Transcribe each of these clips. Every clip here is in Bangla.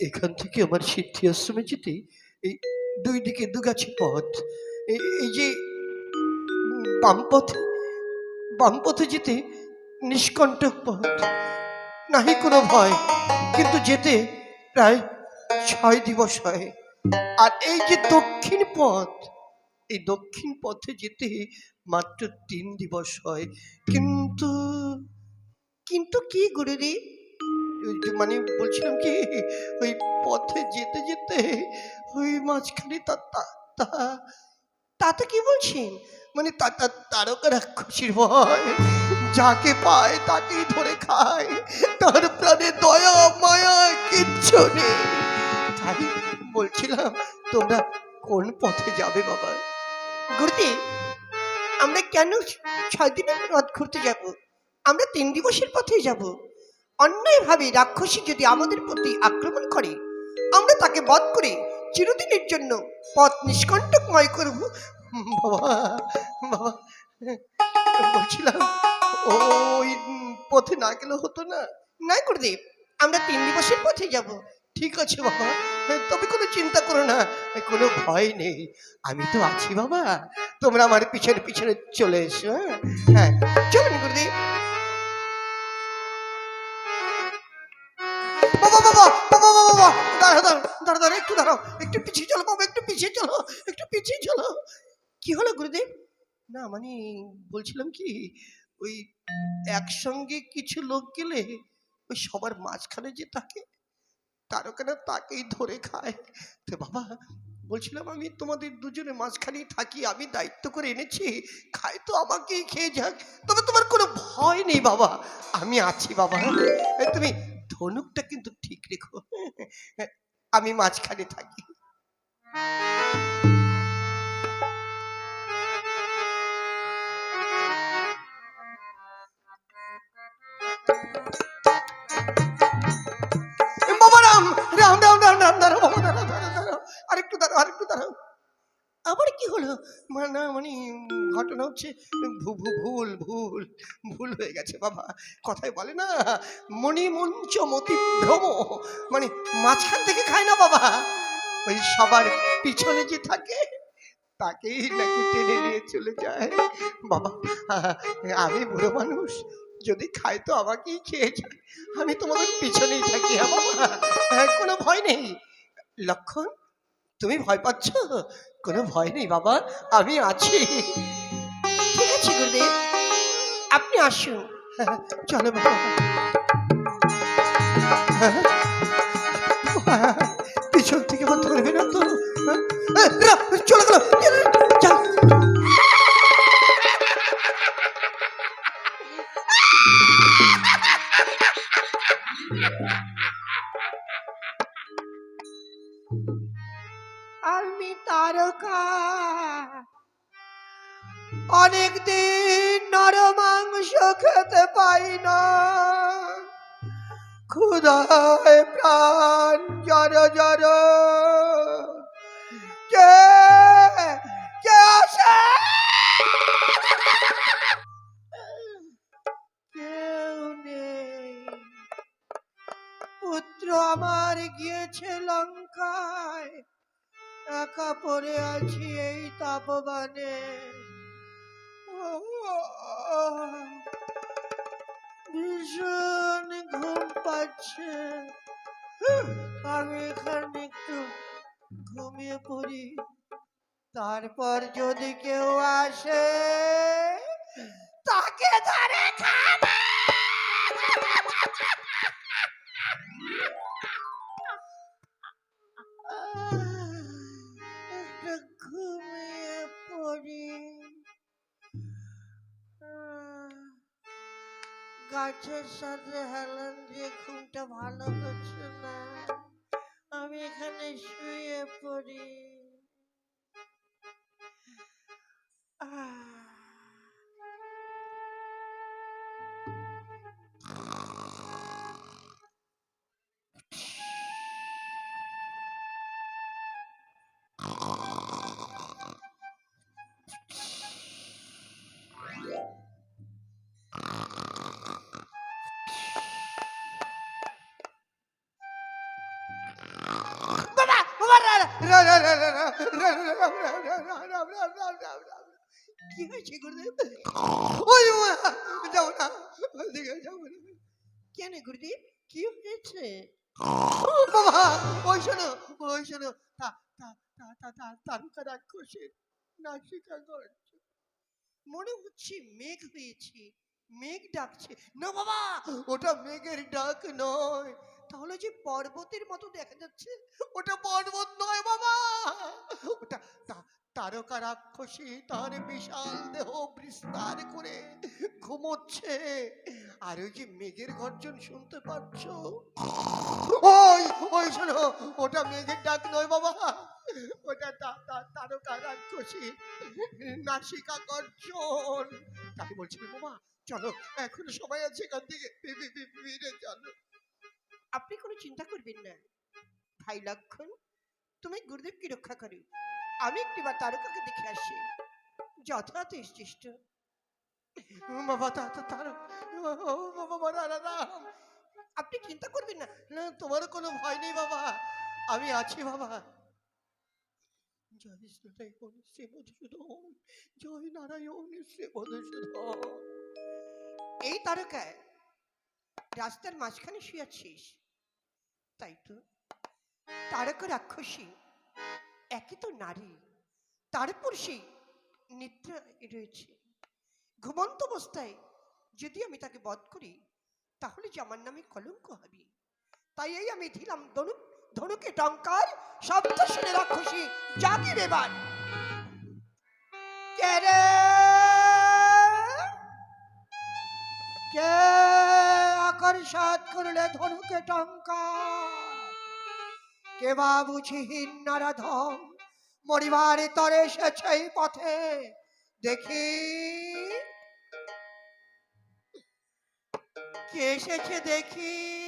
এখান থেকে আমার সিদ্ধি আশ্রমে যেতে এই দুই দিকে দুগাছি পথ। এই যে বাম পথে বাম পথে যেতে নিষ্কণ্টক পথ। নাহি কোনো ভয়, কিন্তু যেতে প্রায় ছয় দিবস হয়। আর এই যে দক্ষিণ পথ, এই দক্ষিণ পথে যেতে মাত্র তিন দিবস হয়। কিন্তু কিন্তু কি যে মানে বলছিলাম কি, ওই পথে যেতে যেতে ওই মাঝখানে তাতে কি বলছেন? মানে তারকা রাক্ষসীর ভয়, যাকে পায় তাকেই ধরে খায়, তার প্রাণে দয়া, মায়া, কিচ্ছু নেই। তাই বলছিলাম, তোমরা কোন পথে যাবে বাবা? গুরুদেব, আমরা কেন ছয় দিনের রথ ঘুরতে যাব? আমরা তিন দিবসের পথেই যাব। অন্যায়ভাবে রাক্ষসী যদি আমাদের প্রতি আক্রমণ করে, আমরা তাকে বধ করে চিরদিনের জন্য পথ নিষ্কণ্টকময় করব। বাবা, বলছিলাম, ওই পথে না গেলে হতো না। না গুরুদেব, আমরা তিন দিবসের পথে যাব। ঠিক আছে, বাবা। তবে কোনো চিন্তা করো না, কোনো ভয় নেই। আমি তো আছি, বাবা। তোমরা আমার পিছনে পিছনে চলে এসো হ্যাঁ। হ্যাঁ চলুন গুরুদেব। পিছিয়ে বাবা, একটু পিছিয়ে চলো, একটু পিছিয়ে চলো। কি হলো গুরুদেব? না মানে বলছিলাম কি, ওই একসঙ্গে কিছু লোক গেলে ওই সবার মাঝখানে যে থাকে তারকানা তাকেই ধরে খায়। তো বাবা, বলছিলাম আমি তোমাদের দুজনে মাঝখানেই থাকি, আমি দায়িত্ব করে এনেছি, খায় তো আমাকেই, খেয়ে যাক। তবে তোমার কোনো ভয় নেই বাবা, আমি আছি বাবা। তুমি ধনুকটা কিন্তু ঠিক রেখো। আমি মাঝখানে থাকি। বাবা না মানে ঘটনা হচ্ছে ভুল ভুল ভুল হয়ে গেছে বাবা। কথায় বলে না, মণি মঞ্চ মতি ভ্রম মানে মাঝখান থেকে খায় না বাবা। ওই সবার পিছনে যে থাকে, তাকেই নাকি টেনে নিয়ে চলে যায়। বাবা, আমি বুড়ো মানুষ, যদি খায় তো আমাকেই খেয়ে যায়। আমি তোমাদের পিছনেই থাকি হ্যাঁ বাবা। কোনো ভয় নেই। লক্ষণ, তুমি ভয় পাচ্ছ? কোনো ভয় নেই বাবা। আমি আছি। ঠিক আছে গুরুদেব। আপনি আসুন। হ্যাঁ, চলো বাবা। হ্যাঁ, হ্যাঁ, পিছন থেকে বন্ধ করবে না তো? খেতে পাই না ক্ষুধায় প্রাণ জর জর কে কে আসে কেউ পুত্র আমার গিয়েছে লঙ্কায় একা পড়ে আছি এই তাপবানে ভীষণ ঘুম পাচ্ছে। আমি এখানে একটু ঘুমিয়ে পড়ি। তারপর যদি কেউ আসে, তাকে ধরে খাবে সাথে হেলান দিয়ে ঘুমটা ভালো হচ্ছে না। আমি এখানে শুয়ে পড়ি। আহ। কি হয়েছে? গুরুদেব যাও না কেন গুরুদেব কি হয়েছে বাবা ওই শোনো ওই শোনো তা তারকা রাক্ষসের নাসিকা মনে হচ্ছে মেঘ হয়েছে মেঘ ডাকছে না বাবা ওটা মেঘের ডাক নয় তাহলে যে পর্বতের মতো দেখা যাচ্ছে, ওটা পর্বত নয় বাবা। ওটা তারকা রাক্ষসী তার বিশাল দেহ বিস্তার করে ঘুমোচ্ছে। আর ওই যে মেঘের গর্জন শুনতে পাচ্ছ? ওই ওই শোনো, ওটা মেঘের ডাক নয় বাবা। ওটা তারকা রাক্ষসী নাসিকা গর্জন। তাই বলছি বাবা চলো, এখন সবাই আছে, এখান থেকে ফিরে চলো। আপনি কোনো চিন্তা করবেন না। ভাই লক্ষণ তুমি গুরুদেবকে রক্ষা করো। আমি একটিবার তারকাকে দেখে আসি। যথাযথ চেষ্ট বাবা ও বাবা রাম। আপনি চিন্তা করবেন না। না তোমার কোনো ভয় নেই বাবা। আমি আছি বাবা। জয় শ্রীনারায়ণ শ্রী মধুসূদন জয় নারায়ণ শ্রী মধুসূদন এই তারকায় রাস্তার মাঝখানে শুয়েছিস তাই তো। তারকা রাক্ষসী একই তো নারী, তারপর সেই নিদ্রা রয়েছে। ঘুমন্ত অবস্থায় যদি আমি তাকে বধ করি, তাহলে যে আমার নামে কলঙ্ক হবে। তাই এই আমি দিলাম ধনুক, ধনুকে টঙ্কার শব্দ শুনে রাক্ষসী জাগি এবার কে রে? কে আকর্ষাত করলে ধনুকে টঙ্কা কে বা বুঝিহীন নারাধম, মরিবার তরে এসেছে পথে। দেখি। কে এসেছে দেখি।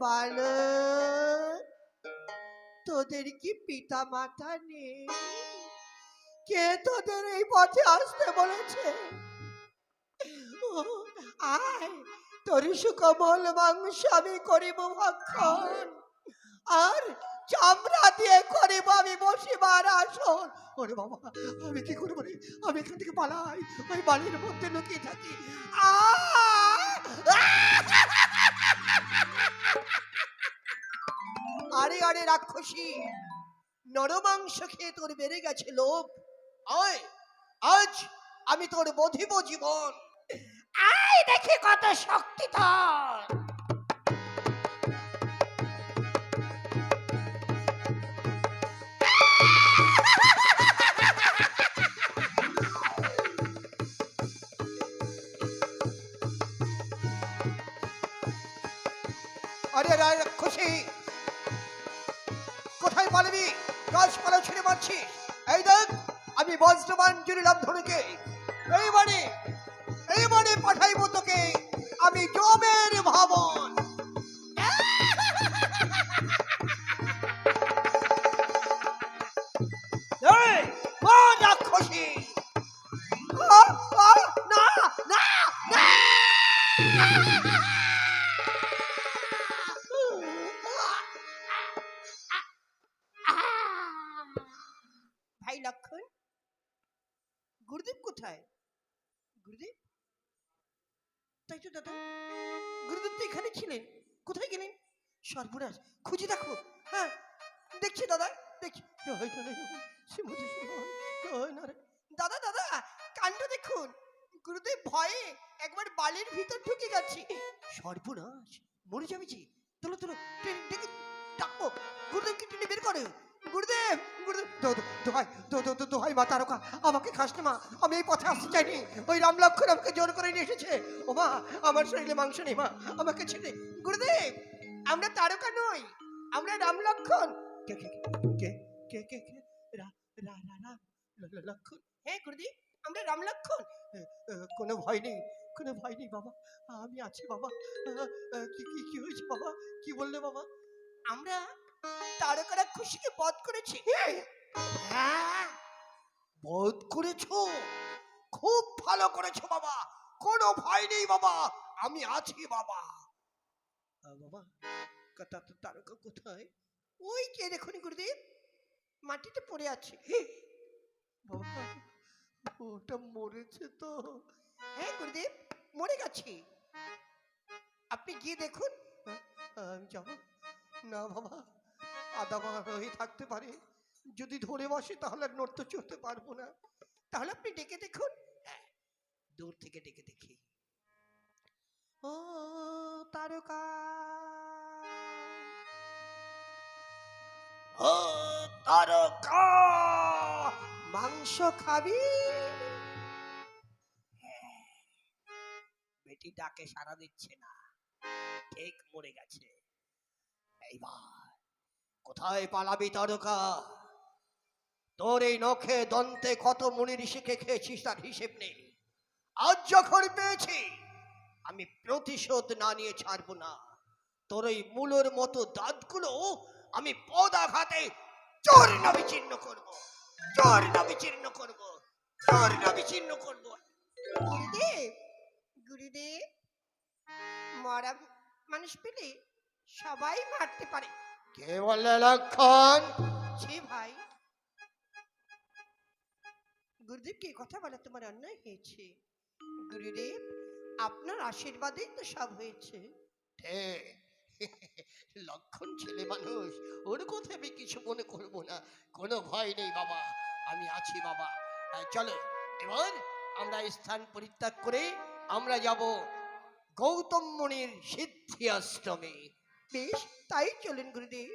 রে বালক তোদের কি পিতা মাতা নেই? কে তোদের এই পথে আসতে বলেছে? আয়, তোর সুকমল মাংস আমি করিব ভক্ষণ। আর চামড়া দিয়ে করিব আমি বসিবার আসন। ওরে বাবা, আমি কি করব রে? আমি এখান থেকে পালাই, ওই বাড়ির মধ্যে লুকিয়ে থাকি। আ আরে রাক্ষসী। নরমাংস খেয়ে তোর বেড়ে গেছে লোভ। আয়, আজ আমি তোর বধিব জীবন। আয় দেখি কত শক্তি তোর। গুরুদেব কোথায়? গুরুদেব? তাই তো দাদা, গুরুদেব তো এখানে ছিলেন। কোথায় গেলেন? সর্বনাশ, খুঁজে দেখো। হ্যাঁ দেখছি দাদা দেখছি। দাদা দাদা, কাণ্ড দেখুন। গুরুদেব ভয়ে একবার বালির ভিতর ঢুকে গেছে। সর্বনাশ, মরে যাবে যে। তোলো তোলো, টেনে ডেকে ডাকো। গুরুদেবকে ট্রেনে বের করো। গুরুদেব দোহাই মা তারকা, আমাকে খাস না মা, আমি এই পথে আসতে চাইনি। ওই রাম লক্ষণ আমাকে জোর করে নিয়ে এসেছে। ও মা, আমার শরীরে মাংস নেই মা, আমাকে ছেড়ে গুরুদেব, আমরা তারকা নই, আমরা রাম লক্ষণ। কে কে কে কে কে কে লক্ষণ। হ্যাঁ গুরুদেব, আমরা রাম লক্ষণ। কোনো ভয় নেই, কোনো ভয় নেই বাবা, আমি আছি বাবা। কি কি হয়েছে বাবা? কি বললে বাবা? আমরা তারকারা খুশিকে বধ করেছি? হ্যাঁ বধ করেছ? খুব ভালো করেছ বাবা। কোনো ভয় নেই বাবা। আমি আছি বাবা। বাবা কা- তা- তারকা কোথায়? ওই যে দেখুন গুরুদেব, মাটিতে পড়ে আছে। বাবা, ওটা মরেছে তো। হ্যাঁ গুরুদেব, মরে গেছে। আপনি গিয়ে দেখুন। আমি যাব। না বাবা মার হয়ে থাকতে পারে। যদি ধরে বসে তাহলে আর নড়তে চড়তে পারব না। তাহলে আপনি ডেকে দেখুন। হ্যাঁ দূর থেকে ডেকে দেখি। ও তারকা। ও তারকা। মাংস খাবি? হ্যাঁ, বেটি ডাকে সাড়া দিচ্ছে না। ঠিক মরে গেছে। এইবার। কোথায় পালাবি তারকা? তোর এই নখে দন্তে কত মুনি ঋষিকে খেয়েছিস তার হিসেব নেই। আজ যখন পেয়েছি, আমি প্রতিশোধ না নিয়ে ছাড়বো না। তোর ওই মূলের মতো দাঁতগুলো আমি পদাঘাতে চর্ণ বিচ্ছিন্ন করব চর্ণ বিচ্ছিন্ন করব চর্ণ বিচ্ছিন্ন করব। গুরুদেব গুরুদেব, মরা মানুষ পেলে সবাই মারতে পারে। কে বললে লক্ষণ ছি ভাই গুরুদেব কে কথা বলা তোমার অন্যায় হয়েছে গুরুদেব আপনার আশীর্বাদেই তো সব হয়েছে লক্ষণ ছেলে মানুষ ওর কথা আমি কিছু মনে করব না কোনো ভয় নেই বাবা আমি আছি বাবা চলো এবার আমরা স্থান পরিত্যাগ করে আমরা যাব গৌতম মুনির সিদ্ধি আশ্রমে বেশ তাই চলেন গুরুদেব।